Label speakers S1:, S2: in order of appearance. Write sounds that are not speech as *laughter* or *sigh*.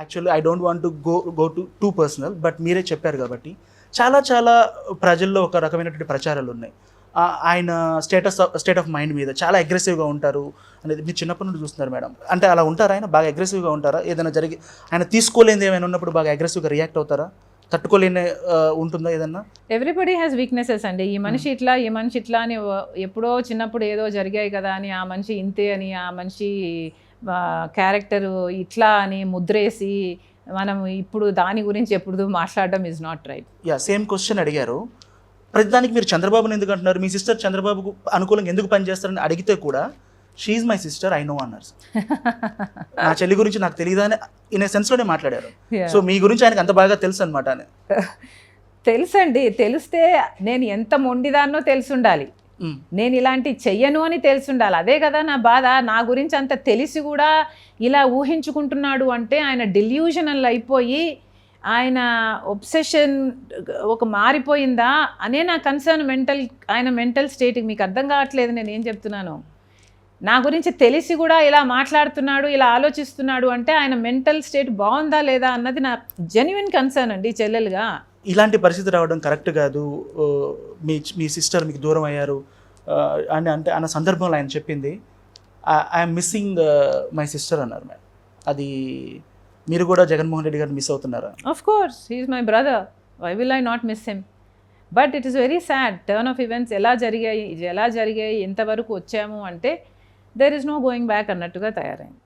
S1: Actually I don't want to go go to too personal but మీరే చెప్పారు కాబట్టి చాలా చాలా ప్రజల్లో ఒక రకమైనటువంటి ప్రచారాలు ఉన్నాయి. ఆయన స్టేటస్ స్టేట్ ఆఫ్ మైండ్ మీద చాలా అగ్రెసివ్గా ఉంటారు అనేది మీరు చిన్నప్పటి నుండి చూస్తున్నారు మేడం. అంటే అలా ఉంటారా ఆయన? బాగా అగ్రెసివ్గా ఉంటారా? ఏదైనా జరిగి ఆయన తీసుకోలేనిది ఏమైనా ఉన్నప్పుడు బాగా అగ్రెసివ్గా రియాక్ట్ అవుతారా? తట్టుకోలేని ఉంటుందా ఏదన్నా?
S2: ఎవ్రీబడి హ్యాస్ వీక్నెసెస్ అండి. ఈ మనిషి ఇట్లా ఈ మనిషి ఇట్లా అని ఎప్పుడో చిన్నప్పుడు ఏదో జరిగాయి కదా అని ఆ మనిషి ఇంతే అని ఆ మనిషి క్యారెక్టర్ ఇట్లా అని ముద్రేసి మనం ఇప్పుడు దాని గురించి ఎప్పుడు మాట్లాడడం is not right
S1: yeah same question అడిగారు. ప్రతిదానికి మీరు చంద్రబాబుని ఎందుకు అంటున్నారు? మీ సిస్టర్ చంద్రబాబుకు అనుకూలంగా ఎందుకు పనిచేస్తారని అడిగితే కూడా she's my sister I know అన్నారు నా చెల్లి గురించి నాకు తెలియదా అని ఇన్ సెన్స్లోనే మాట్లాడారు. సో మీ గురించి ఆయనకు అంత బాగా తెలుసు అనమాట అని. *laughs*
S2: తెలుసండి. తెలిస్తే నేను ఎంత మొండిదాన్నో తెలిసి ఉండాలి
S1: మ్,
S2: నేను ఇలాంటి చెయ్యను అని తెలిసి ఉండాలి అదే కదా నా బాధ. నా గురించి అంత తెలిసి కూడా ఇలా ఊహించుకుంటున్నాడు అంటే ఆయన డెల్యూషనల్ అయిపోయి ఆయన ఒబ్సెషన్ ఒక మారిపోయిందా అనే నా కన్సర్న్ మెంటల్ ఆయన మెంటల్ స్టేట్ మీకు అర్థం కావట్లేదు. నేను ఏం చెప్తున్నాను? నా గురించి తెలిసి కూడా ఇలా మాట్లాడుతున్నాడు ఇలా ఆలోచిస్తున్నాడు అంటే ఆయన మెంటల్ స్టేట్ బాగుందా లేదా అన్నది నా జెన్యున్ కన్సర్న్ అండి చెల్లెలుగా.
S1: ఇలాంటి పరిస్థితి రావడం కరెక్ట్ కాదు. మీ మీ సిస్టర్ మీకు దూరం అయ్యారు అని అంటే అన్న సందర్భంలో ఆయన చెప్పింది. ఐఎమ్ మిస్సింగ్ మై సిస్టర్ అన్నారు మేడం అది మీరు కూడా జగన్మోహన్ రెడ్డి గారిని మిస్ అవుతున్నారా?
S2: Of course he's my brother why will I not miss him but it is very sad turn of events ఎలా జరిగాయి ఎలా జరిగాయి ఎంతవరకు వచ్చాము అంటే there is no going back అన్నట్టుగా తయారైంది.